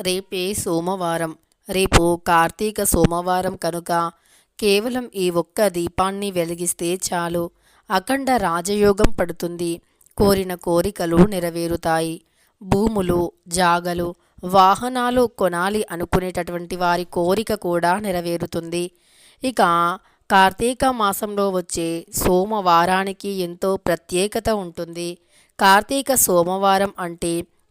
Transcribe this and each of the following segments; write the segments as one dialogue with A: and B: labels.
A: రేపే సోమవారం. రేపు కార్తీక సోమవారం కనుక కేవలం ఈ ఒక్క దీపాన్ని వెలిగిస్తే చాలు. అఖండ రాజయోగం పడుతుంది. కోరిన కోరికలు నెరవేరుతాయి. భూములు జాగలు వాహనాలు కొనాలి అనుకునేటటువంటి వారి కోరిక కూడా నెరవేరుతుంది. ఇక కార్తీక మాసంలో వచ్చే సోమవారానికి ఎంతో ప్రత్యేకత ఉంటుంది. కార్తీక సోమవారం అంటే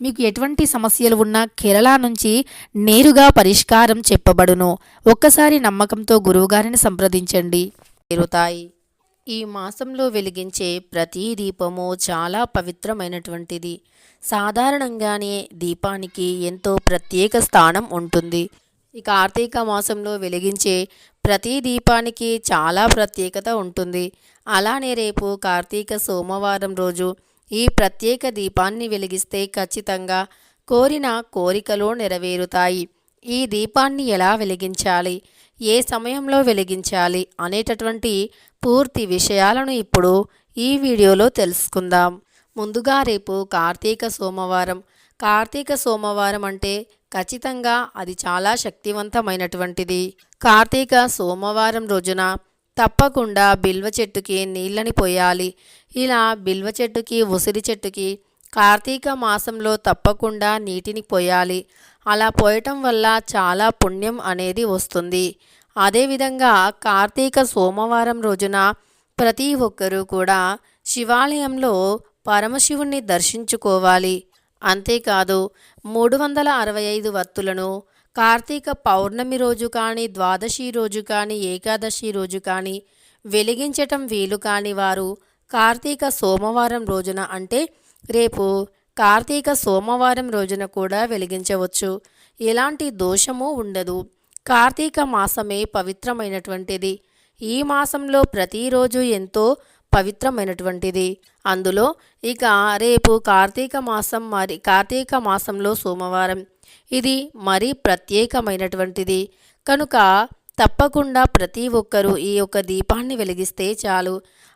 A: మీకు ఎటువంటి సమస్యలు ఉన్నా కేరళ నుంచి నేరుగా పరిష్కారం చెప్పబడును. ఒక్కసారి నమ్మకంతో గురువుగారిని సంప్రదించండి. చేరుతాయి ఈ మాసంలో వెలిగించే ప్రతి దీపము చాలా పవిత్రమైనటువంటిది. సాధారణంగానే దీపానికి ఎంతో ప్రత్యేక స్థానం ఉంటుంది. ఈ కార్తీక మాసంలో వెలిగించే ప్రతి దీపానికి చాలా ప్రత్యేకత ఉంటుంది. అలానే రేపు కార్తీక సోమవారం రోజు ఈ ప్రత్యేక దీపాన్ని వెలిగిస్తే ఖచ్చితంగా కోరిన కోరికలు నెరవేరుతాయి. ఈ దీపాన్ని ఎలా వెలిగించాలి? ఏ సమయంలో వెలిగించాలి? అనేటటువంటి పూర్తి విషయాలను ఇప్పుడు ఈ వీడియోలో తెలుసుకుందాం. ముందుగా రేపు కార్తీక సోమవారం. కార్తీక సోమవారం అంటే ఖచ్చితంగా అది చాలా శక్తివంతమైనటువంటిది. కార్తీక సోమవారం రోజున తప్పకుండా బిల్వ చెట్టుకి నీళ్ళని పోయాలి. ఇలా బిల్వ చెట్టుకి ఉసిరి చెట్టుకి కార్తీక మాసంలో తప్పకుండా నీటిని పోయాలి. అలా పోయటం వల్ల చాలా పుణ్యం అనేది వస్తుంది. అదేవిధంగా కార్తీక సోమవారం రోజున ప్రతి ఒక్కరూ కూడా శివాలయంలో పరమశివుణ్ణి దర్శించుకోవాలి. అంతేకాదు మూడు వందల అరవై ఐదు వత్తులను కార్తీక పౌర్ణమి రోజు కానీ ద్వాదశి రోజు కానీ ఏకాదశి రోజు కానీ వెలిగించటం వీలు కాని వారు కార్తీక సోమవారం రోజున అంటే రేపు కార్తీక సోమవారం రోజున కూడా వెలిగించవచ్చు. ఎలాంటి దోషము ఉండదు. కార్తీక మాసమే పవిత్రమైనటువంటిది. ఈ మాసంలో ప్రతిరోజు ఎంతో పవిత్రమైనటువంటిది. అందులో ఇక రేపు కార్తీక మాసం మరి కార్తీక మాసంలో సోమవారం. ఇది మరీ ప్రత్యేకమైనటువంటిది. కనుక తప్పకుండా ప్రతి ఒక్కరూ ఈ యొక్క దీపాన్ని వెలిగిస్తే చాలు.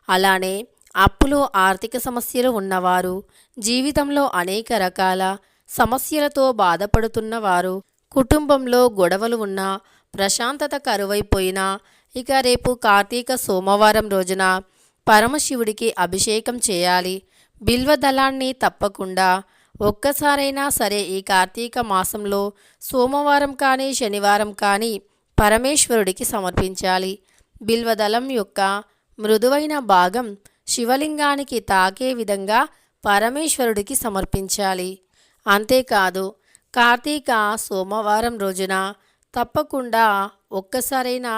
A: అలానే అప్పులు ఆర్థిక సమస్యలు ఉన్నవారు జీవితంలో అనేక రకాల సమస్యలతో బాధపడుతున్నవారు కుటుంబంలో గొడవలు ఉన్నా ప్రశాంతత కరువైపోయినా ఇక రేపు కార్తీక సోమవారం రోజున పరమశివుడికి అభిషేకం చేయాలి. బిల్వదళాన్ని తప్పకుండా ఒక్కసారైనా సరే ఈ కార్తీక మాసంలో సోమవారం కానీ శనివారం కానీ పరమేశ్వరుడికి సమర్పించాలి. బిల్వదళం యొక్క మృదువైన భాగం శివలింగానికి తాకే విధంగా పరమేశ్వరుడికి సమర్పించాలి. అంతేకాదు కార్తీక సోమవారం రోజున తప్పకుండా ఒక్కసారైనా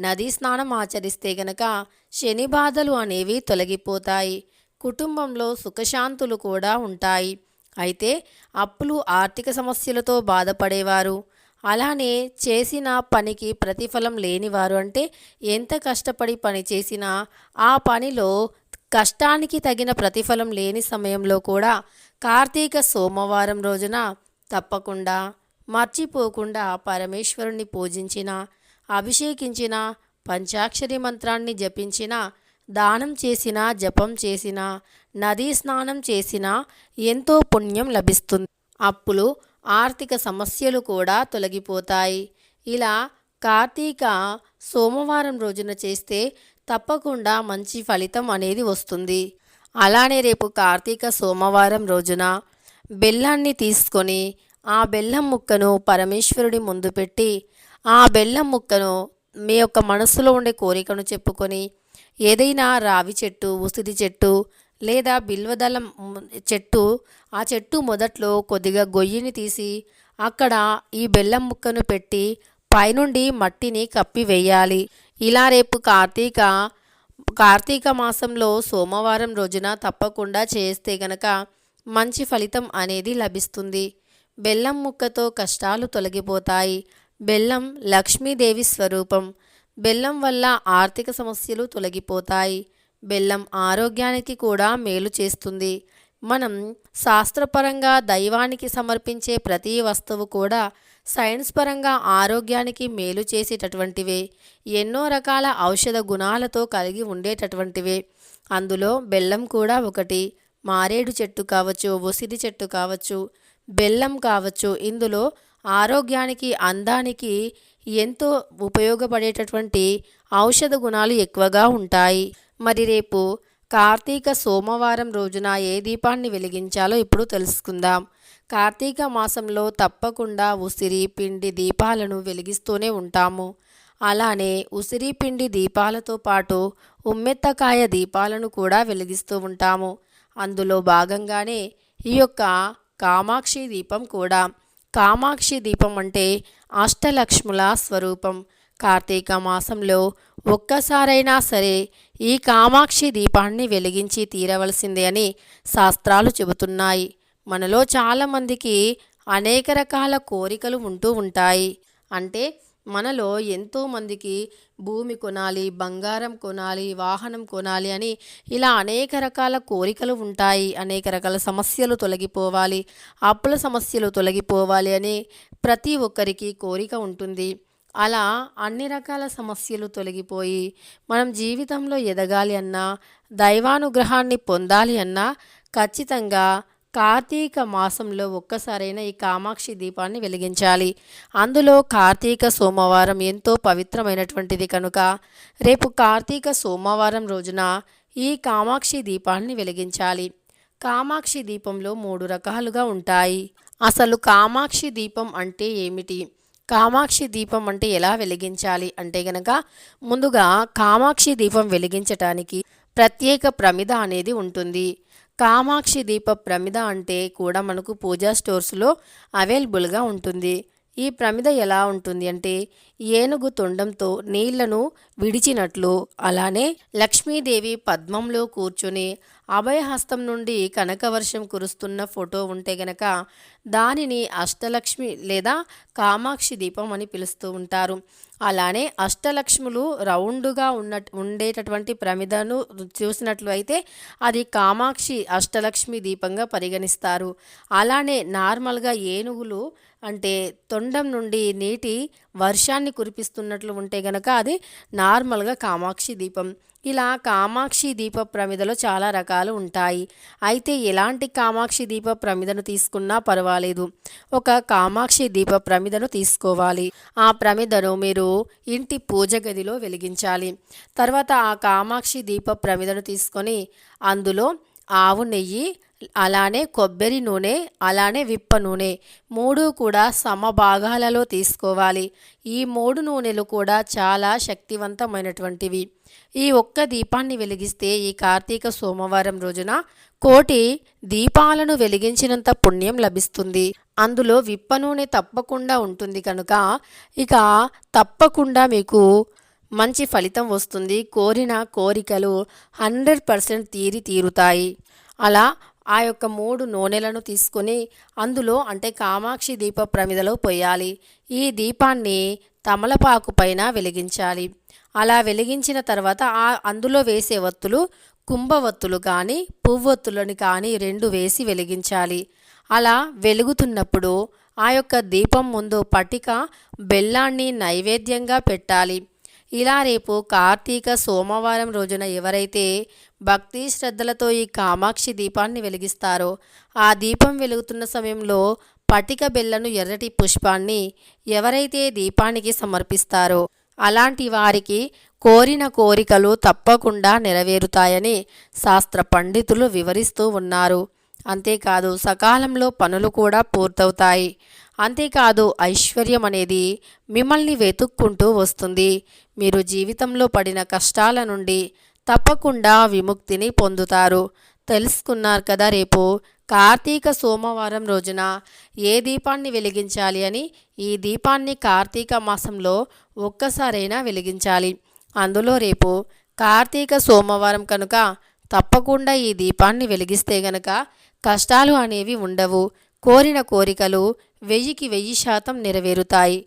A: నదీ స్నానం ఆచరిస్తే గనక శని బాధలు అనేవి తొలగిపోతాయి. కుటుంబంలో సుఖశాంతులు కూడా ఉంటాయి. అయితే అప్పులు ఆర్థిక సమస్యలతో బాధపడేవారు. అలానే చేసిన పనికి ప్రతిఫలం లేనివారు అంటే ఎంత కష్టపడి పని చేసినా ఆ పనిలో కష్టానికి తగిన ప్రతిఫలం లేని సమయంలో కూడా కార్తీక సోమవారం రోజున తప్పకుండా మర్చిపోకుండా పరమేశ్వరుణ్ణి పూజించిన అభిషేకించిన పంచాక్షరి మంత్రాన్ని జపించిన దానం చేసినా జపం చేసినా నదీ స్నానం చేసినా ఎంతో పుణ్యం లభిస్తుంది. అప్పులు ఆర్థిక సమస్యలు కూడా తొలగిపోతాయి. ఇలా కార్తీక సోమవారం రోజున చేస్తే తప్పకుండా మంచి ఫలితం అనేది వస్తుంది. అలానే రేపు కార్తీక సోమవారం రోజున బెల్లాన్ని తీసుకొని ఆ బెల్లం ముక్కను పరమేశ్వరుడి ముందు పెట్టి ఆ బెల్లం ముక్కను మీ యొక్క మనసులో ఉండే కోరికను చెప్పుకొని ఏదైనా రావి చెట్టు ఉసిరి చెట్టు లేదా బిల్వదళం చెట్టు ఆ చెట్టు మొదట్లో కొద్దిగా గొయ్యిని తీసి అక్కడ ఈ బెల్లం ముక్కను పెట్టి పైనుండి మట్టిని కప్పివేయాలి ఇలా రేపు కార్తీక కార్తీక మాసంలో సోమవారం రోజున తప్పకుండా చేస్తే గనక మంచి ఫలితం అనేది లభిస్తుంది. బెల్లం ముక్కతో కష్టాలు తొలగిపోతాయి. బెల్లం లక్ష్మీదేవి స్వరూపం. బెల్లం వల్ల ఆర్థిక సమస్యలు తొలగిపోతాయి. బెల్లం ఆరోగ్యానికి కూడా మేలు చేస్తుంది. మనం శాస్త్రపరంగా దైవానికి సమర్పించే ప్రతి వస్తువు కూడా సైన్స్ పరంగా ఆరోగ్యానికి మేలు చేసేటటువంటివే. ఎన్నో రకాల ఔషధ గుణాలతో కలిగి ఉండేటటువంటివే. అందులో బెల్లం కూడా ఒకటి. మారేడు చెట్టు కావచ్చు ఉసిరి చెట్టు కావచ్చు బెల్లం కావచ్చు. ఇందులో ఆరోగ్యానికి అందానికి ఎంతో ఉపయోగపడేటటువంటి ఔషధ గుణాలు ఎక్కువగా ఉంటాయి. మరి రేపు కార్తీక సోమవారం రోజున ఏ దీపాన్ని వెలిగించాలో ఇప్పుడు తెలుసుకుందాం. కార్తీక మాసంలో తప్పకుండా ఉసిరి పిండి దీపాలను వెలిగిస్తూనే ఉంటాము. అలానే ఉసిరి పిండి దీపాలతో పాటు ఉమ్మెత్తకాయ దీపాలను కూడా వెలిగిస్తూ ఉంటాము. అందులో భాగంగానే ఈ యొక్క కామాక్షి దీపం కూడా. కామాక్షి దీపం అంటే అష్టలక్ష్ముల స్వరూపం. కార్తీక మాసంలో ఒక్కసారైనా సరే ఈ కామాక్షి దీపాన్ని వెలిగించి తీరవలసిందే అని శాస్త్రాలు చెబుతున్నాయి. మనలో చాలామందికి అనేక రకాల కోరికలు ఉంటూ ఉంటాయి. అంటే మనలో ఎంతో మందికి భూమి కొనాలి బంగారం కొనాలి వాహనం కొనాలి అని ఇలా అనేక రకాల కోరికలు ఉంటాయి. అనేక రకాల సమస్యలు తొలగిపోవాలి. అప్పుల సమస్యలు తొలగిపోవాలి అని ప్రతి ఒక్కరికి కోరిక ఉంటుంది. అలా అన్ని రకాల సమస్యలు తొలగిపోయి మనం జీవితంలో ఎదగాలి అన్నా దైవానుగ్రహాన్ని పొందాలి అన్నా ఖచ్చితంగా కార్తీక మాసంలో ఒక్కసారైనా ఈ కామాక్షి దీపాన్ని వెలిగించాలి. అందులో కార్తీక సోమవారం ఎంతో పవిత్రమైనటువంటిది కనుక. రేపు కార్తీక సోమవారం రోజున ఈ కామాక్షి దీపాన్ని వెలిగించాలి. కామాక్షి దీపంలో మూడు రకాలుగా ఉంటాయి. అసలు కామాక్షి దీపం అంటే ఏమిటి? కామాక్షి దీపం అంటే ఎలా వెలిగించాలి అంటే గనక ముందుగా కామాక్షి దీపం వెలిగించటానికి ప్రత్యేక ప్రమిద అనేది ఉంటుంది. కామాక్షి దీప ప్రమిద అంటే కూడా మనకు పూజా స్టోర్స్లో అవైలబుల్గా ఉంటుంది. ఈ ప్రమిద ఎలా ఉంటుంది అంటే ఏనుగు తొండంతో నీళ్ళను విడిచినట్లు అలానే లక్ష్మీదేవి పద్మంలో కూర్చుని అభయహస్తం నుండి కనకవర్షం కురుస్తున్న ఫోటో ఉంటే గనక దానిని అష్టలక్ష్మి లేదా కామాక్షి దీపం అని పిలుస్తూ ఉంటారు. అలానే అష్టలక్ష్ములు రౌండ్గా ఉన్న ఉండేటటువంటి ప్రమిదను చూసినట్లు అయితే అది కామాక్షి అష్టలక్ష్మి దీపంగా పరిగణిస్తారు. అలానే నార్మల్గా ఏనుగులు అంటే తొండం నుండి నీటి వర్షాన్ని కురిపిస్తున్నట్లు ఉంటే గనక అది నార్మల్గా కామాక్షి దీపం. ఇలా కామాక్షి దీప ప్రమిదలో చాలా రకాలు ఉంటాయి. అయితే ఎలాంటి కామాక్షి దీప ప్రమిదను తీసుకున్నా పర్వాలేదు. ఒక కామాక్షి దీప ప్రమిదను తీసుకోవాలి. ఆ ప్రమిదను మీరు ఇంటి పూజ గదిలో వెలిగించాలి. తర్వాత ఆ కామాక్షి దీప ప్రమిదను తీసుకొని అందులో ఆవు నెయ్యి అలానే కొబ్బరి నూనె అలానే విప్ప నూనె మూడు కూడా సమభాగాలలో తీసుకోవాలి. ఈ మూడు నూనెలు కూడా చాలా శక్తివంతమైనటువంటివి. ఈ ఒక్క దీపాన్ని వెలిగిస్తే ఈ కార్తీక సోమవారం రోజున కోటి దీపాలను వెలిగించినంత పుణ్యం లభిస్తుంది. అందులో విప్ప నూనె తప్పకుండా ఉంటుంది కనుక ఇక తప్పకుండా మీకు మంచి ఫలితం వస్తుంది. కోరిన కోరికలు హండ్రెడ్ పర్సెంట్ తీరి తీరుతాయి అలా ఆ యొక్క మూడు నూనెలను తీసుకొని అందులో అంటే కామాక్షి దీప ప్రమిదలో పోయాలి ఈ దీపాన్ని తమలపాకు పైన వెలిగించాలి. అలా వెలిగించిన తర్వాత ఆ అందులో వేసే వత్తులు కుంభవత్తులు కానీ పువ్వొత్తులను కానీ రెండు వేసి వెలిగించాలి. అలా వెలుగుతున్నప్పుడు ఆ యొక్క దీపం ముందు పటిక బెల్లాన్ని నైవేద్యంగా పెట్టాలి. ఇలా రేపు కార్తీక సోమవారం రోజున ఎవరైతే భక్తి శ్రద్ధలతో ఈ కామాక్షి దీపాన్ని వెలిగిస్తారో ఆ దీపం వెలుగుతున్న సమయంలో పటిక బెల్లను ఎర్రటి పుష్పాన్ని ఎవరైతే దీపానికి సమర్పిస్తారో అలాంటి వారికి కోరిన కోరికలు తప్పకుండా నెరవేరుతాయని శాస్త్ర పండితులు వివరిస్తూ ఉన్నారు. అంతేకాదు సకాలంలో పనులు కూడా పూర్తవుతాయి. అంతేకాదు ఐశ్వర్యం అనేది మిమ్మల్ని వెతుక్కుంటూ వస్తుంది. మీరు జీవితంలో పడిన కష్టాల నుండి తప్పకుండా విముక్తిని పొందుతారు. తెలుసుకున్నారు కదా రేపు కార్తీక సోమవారం రోజున ఏ దీపాన్ని వెలిగించాలి అని? ఈ దీపాన్ని కార్తీక మాసంలో ఒక్కసారైనా వెలిగించాలి. అందులో రేపు కార్తీక సోమవారం కనుక తప్పకుండా ఈ దీపాన్ని వెలిగిస్తే గనక కష్టాలు అనేవి ఉండవు. కోరిన కోరికలు వెయ్యికి వెయ్యి శాతం నెరవేరుతాయి.